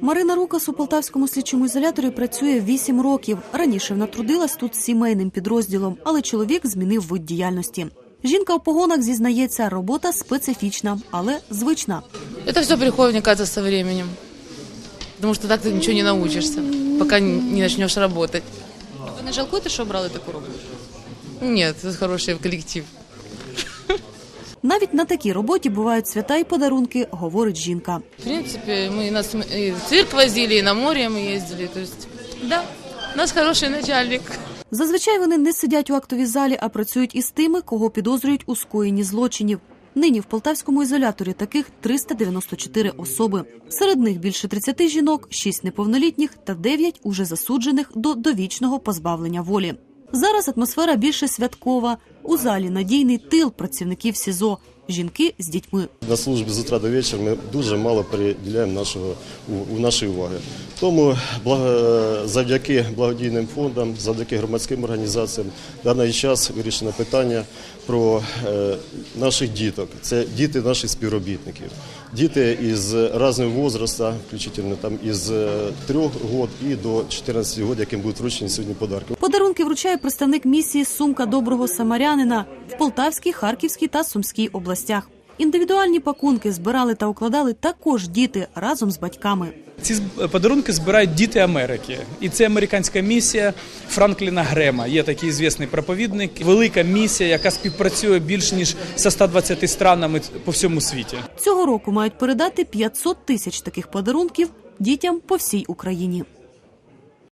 Марина Рукас у Полтавському слідчому ізоляторі працює 8 років. Раніше вона трудилась тут з сімейним підрозділом, але чоловік змінив вид діяльності. Жінка у погонах зізнається, робота специфічна, але звична. Это все приходит, мне кажется, со временем. Потому что так ты ничего не научишься, пока не начнешь работать. Ви не жалкуєте, що обрали таку роботу? Нет, это хороший коллектив. Навіть на такій роботі бувають свята і подарунки, говорить жінка. В принципе, мы нас и в цирк возили, и на море мы ездили. То есть, да, у нас хороший начальник. Зазвичай вони не сидять у актовій залі, а працюють із тими, кого підозрюють у скоєнні злочинів. Нині в полтавському ізоляторі таких 394 особи. Серед них більше 30 жінок, 6 неповнолітніх та 9 уже засуджених до довічного позбавлення волі. Зараз атмосфера більше святкова. У залі надійний тил працівників СІЗО. Жінки з дітьми. На службі з утра до вечора ми дуже мало приділяємо нашого у, нашої уваги. Тому благо, завдяки благодійним фондам, завдяки громадським організаціям, даний час вирішено питання про е, наших діток. Це діти наших співробітників. Діти із різного возрасту, включительно там із 3 років і до 14 років, яким будуть вручені сьогодні подарки. Подарунки вручає представник місії Сумка доброго самарянина в Полтавській, Харківській та Сумській областях. Індивідуальні пакунки збирали та укладали також діти разом з батьками. Ці подарунки збирають діти Америки, і це американська місія Франкліна Грема. Є такий звісний проповідник. Велика місія, яка співпрацює більш ніж зі 120 странами по всьому світі. Цього року мають передати 500 тисяч таких подарунків дітям по всій Україні.